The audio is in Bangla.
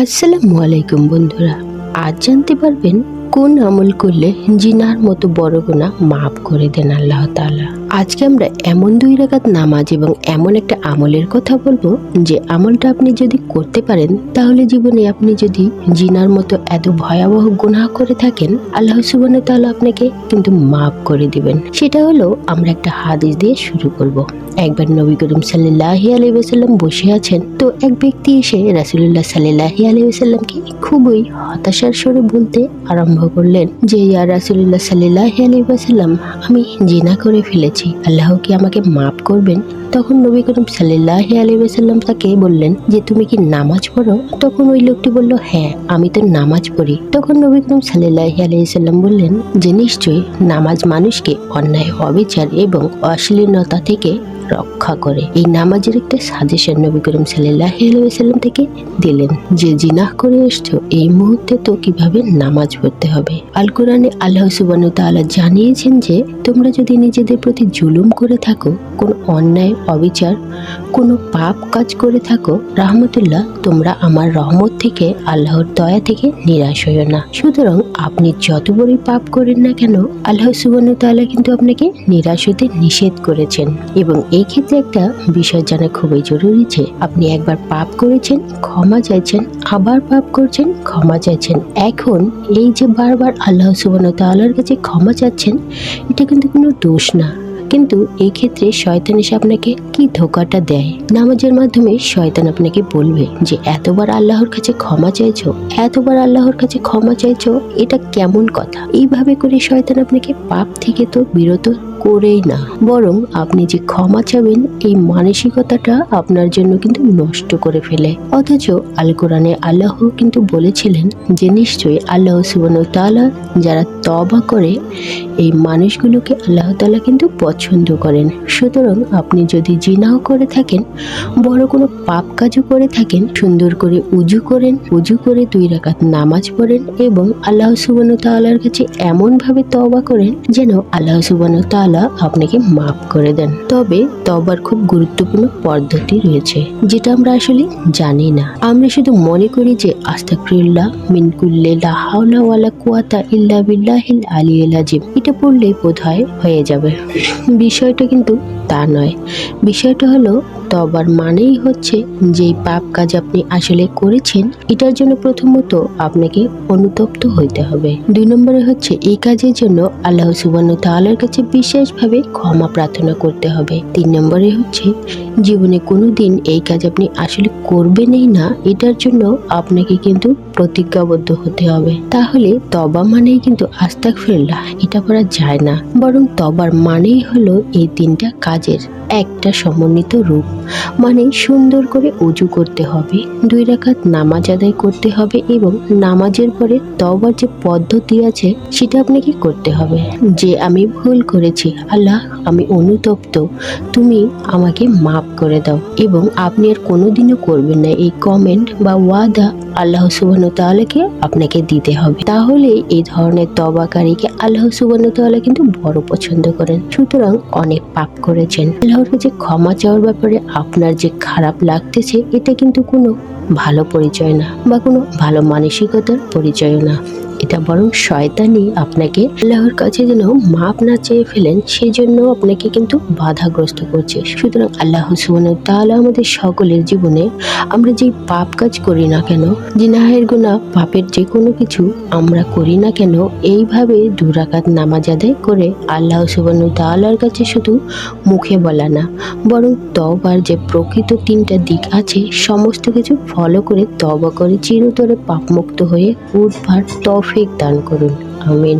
আসসালামু আলাইকুম বন্ধুরা। আজ জানতে পারবেন, কোন আমল করলে জিনার মতো বড় গোনা মাফ করে দেন আল্লাহ তাআলা। আজকে আমরা এমন দুই রাকাত নামাজ এবং এমন একটা আমলের কথা বলব যে আমলটা আপনি যদি করতে পারেন, তাহলে জীবনে আপনি যদি জিনার মতো এত ভয়াবহ গুনাহ করে থাকেন, আল্লাহ সুবহানাহু তাহলে আপনাকে কিন্তু মাফ করে দিবেন। সেটা হলো আমরা একটা হাদিস দিয়ে শুরু করব। একবার নবী করিম সাল্লাহি ওয়াসাল্লাম বসে আছেন, তো এক ব্যক্তি এসে রাসূলুল্লাহ সাল্লাহি ওয়াসাল্লামকে খুবই হতাশার স্বরে বলতে আরম্ভ করলেন যে, ইয়া রাসূলুল্লাহ সাল্লাহি আলাইহি ওয়াসাল্লাম, আমি জিনা করে ফেলেছি। আল্লাহ কি আমাকে মাফ করবেন? তখন নবী করিম সাল্লি আলিবাসাল্লাম তাকে বললেন, যে তুমি কি নামাজ পড়ো? তখন ওই লোকটি বলল হ্যাঁ আমি তো নামাজ পড়ি। তখন নবী করিম সাল্লি আলাইহি সাল্লাম বললেন, যে নিশ্চয়ই, নামাজ মানুষকে অন্যায়, অবিচার এবং অশ্লীলতা থেকে রক্ষা করে। এই নামাজের একটা সাজেশন নবী করিম সাল্লাহ সাল্লাম থেকে দিলেন যে, জিনাহ করে এসছো, এই মুহূর্তে তো কীভাবে নামাজ পড়তে হবে? আল কোরআনে আল্লাহ সুবান জানিয়েছেন যে, তোমরা যদি নিজেদের প্রতি জুলুম করে থাকো, কোন অন্যায়, অবিচার কোনো পাপ কাজ করে থাকো, রাহমতুল্লাহ, তোমরা আমার রহমত থেকে, আল্লাহর দয়া থেকে নিরাশ হইও না। সুতরাং আপনি যত বড়ই পাপ করেন না কেন, আল্লাহ সুবান তাআলা কিন্তু আপনাকে নিরাশ হতে নিষেধ করেছেন। এবং এই ক্ষেত্রে একটা বিষয় জানা খুবই জরুরি যে, আপনি একবার পাপ করেছেন, ক্ষমা চাইছেন, আবার পাপ করছেন, ক্ষমা চাইছেন। এখন এই যে বারবার আল্লাহ সুবান তাআলার কাছে ক্ষমা চাচ্ছেন, এটা কিন্তু কোনো দোষ না। কিন্তু এই ক্ষেত্রে শয়তান এসে আপনাকে কি ধোকাটা দেয়? নামাজের মাধ্যমে শয়তান আপনাকে বলবে যে, এতবার আল্লাহর কাছে ক্ষমা চাইছো? এতবার আল্লাহর কাছে ক্ষমা চাইছো? এটা কেমন কথা? এইভাবে করে শয়তান আপনাকে পাপ থেকে তো বিরত করেই না, বরং আপনি যে ক্ষমা চাবেন, এই মানসিকতাটা আপনার জন্য কিন্তু নষ্ট করে ফেলে। অথচ আল কোরআনে আল্লাহ কিন্তু বলেছিলেন যে, নিশ্চয়ই আল্লাহ সুবান তাআলা যারা তবা করে, এই মানুষগুলোকে আল্লাহ তালা কিন্তু পছন্দ করেন। সুতরাং আপনি যদি জিনাও করে থাকেন, বড় কোনো পাপ কাজও করে থাকেন, সুন্দর করে উজু করেন, উজু করে দুই রাকাত নামাজ পড়েন এবং আল্লাহ সুবান তাআলার কাছে এমনভাবে তবা করেন যেন আল্লাহ সুবান তাআলা আপনাকে মাফ করে দেন। তবে তবার খুব গুরুত্বপূর্ণ পদ্ধতি রয়েছে, যেটা আমরা আসলে জানি না। আমরা শুধু মনে করি যে আস্তাকুল্লাহ মিনকুল্লে লা হাওলা ওয়ালা কুয়াতা ইল্লা বিল্লাহিল আলী আযীম। এটা পড়লেই বোধহয় হয়ে যাবে। বিষয়টা কিন্তু তা নয়। বিষয়টা হলো তবার মানেই হচ্ছে যে পাপ কাজ আপনি আসলে করেছেন, এটার জন্য প্রথমত আপনাকে অনুতপ্ত হইতে হবে। দুই নম্বরে হচ্ছে এই কাজের জন্য আল্লাহ সুবান্ন তাআলার কাছে বিশেষভাবে ক্ষমা প্রার্থনা করতে হবে। তিন নম্বরে হচ্ছে জীবনে কোনো দিন এই কাজ আপনি আসলে করবেনই না, এটার জন্য আপনাকে কিন্তু প্রতিজ্ঞাবদ্ধ হতে হবে। তাহলে তবা মানেই কিন্তু আস্তাক ফেরলা এটা করা যায় না। বরং তবার মানেই হলো এই তিনটা কাজের একটা সমন্বিত রূপ। মানে সুন্দর করে উজু করতে হবে, দুই রাখাত নামাজ আদায় করতে হবে এবং নামাজের পরে তবার যে পদ্ধতি আছে, সেটা আপনাকে করতে হবে। যে আমি ভুল করেছি, আল্লাহ আমি অনুতপ্ত, তুমি আমাকে মাফ করে দাও এবং আপনি আর কোনোদিনও করবেন না। এই কমেন্ট বা ওয়াদা আল্লাহ সুবান তাআলাকে আপনাকে দিতে হবে। তাহলে এই ধরনের তবাকারীকে আল্লাহ সুবান তাআলা কিন্তু বড় পছন্দ করেন। সুতরাং অনেক পাপ করেছেন। আল্লাহর কাছে ক্ষমা চাওয়ার ব্যাপারে আপনার যে খারাপ লাগতেছে, এটা কিন্তু কোনো ভালো পরিচয় না বা কোনো ভালো মানসিকতার পরিচয় না। এটা বরং শয়তানি আপনাকে আল্লাহর কাছে যেন মাপ না চেয়ে ফেলেন সেই জন্য আপনাকে কিন্তু বাধাগ্রস্ত করছে। সুতরাং আল্লাহ ওয়া তাআলা আমাদের সকলের জীবনে আমরা যেই পাপ কাজ করি না কেন, জিনাহের গুণা পাপের যে কোনো কিছু আমরা করি না কেন, এইভাবে দুরাকাত নামাজ আদায় করে আল্লাহ সুবহানাহু ওয়া তাআলার কাছে শুধু মুখে বলা না, বরং তবার যে প্রকৃত তিনটা দিক আছে, সমস্ত কিছু ফলো করে তবা করে চিরতরে পাপমুক্ত হয়ে উদ্ধার তৌফিক দান করুন। আমিন।